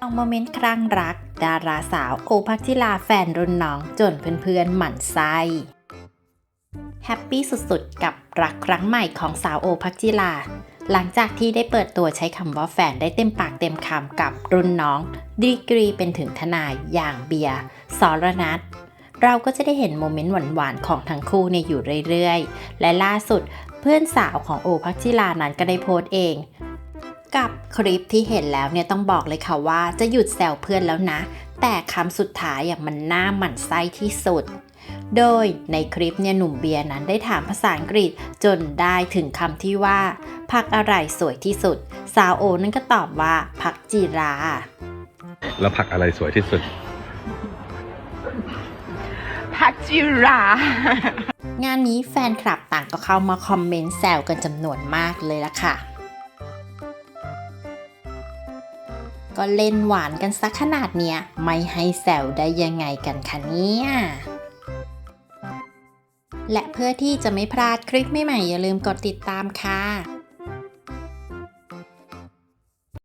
เอาโมเมนต์ครั้งรัก ดาราสาวโอภักจิลาแฟนรุ่นน้องจนเพื่อนๆหมั่นไส้แฮปปี้สุดๆ กับรักครั้งใหม่ของสาวโอภักจิลา หลังจากที่ได้เปิดตัวใช้คำว่าแฟนได้เต็มปากเต็มคำกับรุ่นน้อง ดีกรีเป็นถึงทนายอย่างเบียร์สรนัทเราก็จะได้เห็นโมเมนต์หวานๆ ของทั้งคู่เนี่ยอยู่เรื่อยๆ และล่าสุดเพื่อนสาวของโอภักจิลานั้นก็ได้โพสต์เอง กับคลิปที่เห็นแล้วเนี่ยต้องบอกเลยค่ะว่าจะหยุดแซวเพื่อนแล้วนะ แต่คำสุดท้ายอย่างมันน่าหมั่นไส้ที่สุด โดยในคลิปเนี่ยหนุ่มเบียร์นั้นได้ถามภาษาอังกฤษจนได้ถึงคำที่ว่าผักอะไรสวยที่สุด สาวโอนั่นก็ตอบว่าผักจีรา แล้วผักอะไรสวยที่สุดพักจิรา งานนี้แฟนคลับต่างก็เข้ามาคอมเมนต์แซวกันจำนวนมากเลยละค่ะ ก็เล่นหวานกันสักขนาดเนี้ยไม่ให้แซวได้ยังไงกันคะเนี่ยและเพื่อที่จะไม่พลาดคลิปใหม่ๆอย่าลืมกดติดตามค่ะ